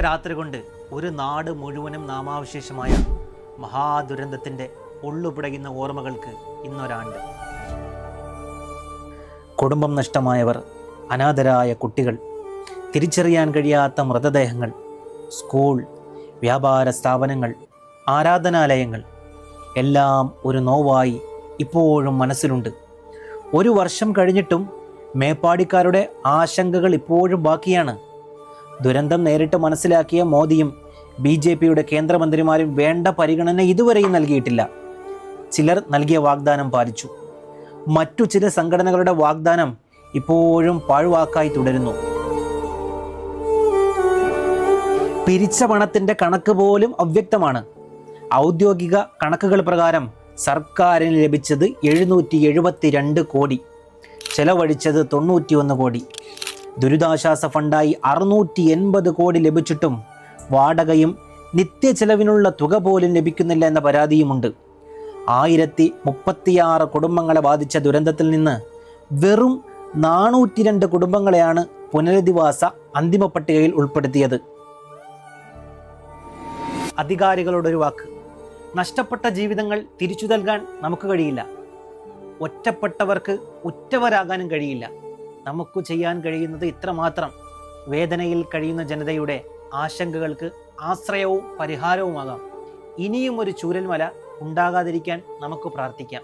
രാത്രി കൊണ്ട് ഒരു നാട് മുഴുവനും നാമാവശേഷമായ മഹാദുരന്തത്തിന്റെ ഉള്ളുപിടയുന്ന ഓർമ്മകൾക്ക് ഇന്നൊരാണ്ട്. കുടുംബം നഷ്ടമായവർ അനാഥരായ കുട്ടികൾ തിരിച്ചറിയാൻ കഴിയാത്ത മൃതദേഹങ്ങൾ സ്കൂൾ വ്യാപാര സ്ഥാപനങ്ങൾ ആരാധനാലയങ്ങൾ എല്ലാം ഒരു നോവായി ഇപ്പോഴും മനസ്സിലുണ്ട്. ഒരു വർഷം കഴിഞ്ഞിട്ടും മേപ്പാടിക്കാരുടെ ആശങ്കകൾ ഇപ്പോഴും ബാക്കിയാണ്. ദുരന്തം നേരിട്ട് മനസ്സിലാക്കിയ മോദിയും ബി ജെ പിയുടെ കേന്ദ്രമന്ത്രിമാരും വേണ്ട പരിഗണന ഇതുവരെയും നൽകിയിട്ടില്ല. ചിലർ നൽകിയ വാഗ്ദാനം പാലിച്ചു. മറ്റു ചില സംഘടനകളുടെ വാഗ്ദാനം ഇപ്പോഴും പാഴ്വാക്കായി തുടരുന്നു. പിരിച്ച പണത്തിന്റെ കണക്ക് പോലും അവ്യക്തമാണ്. ഔദ്യോഗിക കണക്കുകൾ പ്രകാരം സർക്കാരിന് ലഭിച്ചത് എഴുന്നൂറ്റി എഴുപത്തിരണ്ട് കോടി. ചെലവഴിച്ചത് തൊണ്ണൂറ്റിയൊന്ന് കോടി. ദുരിതാശ്വാസ ഫണ്ടായി അറുന്നൂറ്റി എൺപത് കോടി ലഭിച്ചിട്ടും വാടകയും നിത്യ ചെലവിനുള്ള തുക പോലും ലഭിക്കുന്നില്ല എന്ന പരാതിയുമുണ്ട്. ആയിരത്തി മുപ്പത്തിയാറ് കുടുംബങ്ങളെ ബാധിച്ച ദുരന്തത്തിൽ നിന്ന് വെറും നാനൂറ്റി രണ്ട് കുടുംബങ്ങളെയാണ് പുനരധിവാസ അന്തിമ പട്ടികയിൽ ഉൾപ്പെടുത്തിയത്. അധികാരികളുടെ ഒരു വാക്ക് നഷ്ടപ്പെട്ട ജീവിതങ്ങൾ തിരിച്ചു നൽകാൻ നമുക്ക് കഴിയില്ല. ഒറ്റപ്പെട്ടവർക്ക് ഉറ്റവരാകാനും കഴിയില്ല. നമുക്ക് ചെയ്യാൻ കഴിയുന്നത് ഇത്രമാത്രം. വേദനയിൽ കഴിയുന്ന ജനതയുടെ ആശങ്കകൾക്ക് ആശ്രയവും പരിഹാരവുമാകാം. ഇനിയും ഒരു ചൂരൽമല ഉണ്ടാകാതിരിക്കാൻ നമുക്ക് പ്രാർത്ഥിക്കാം.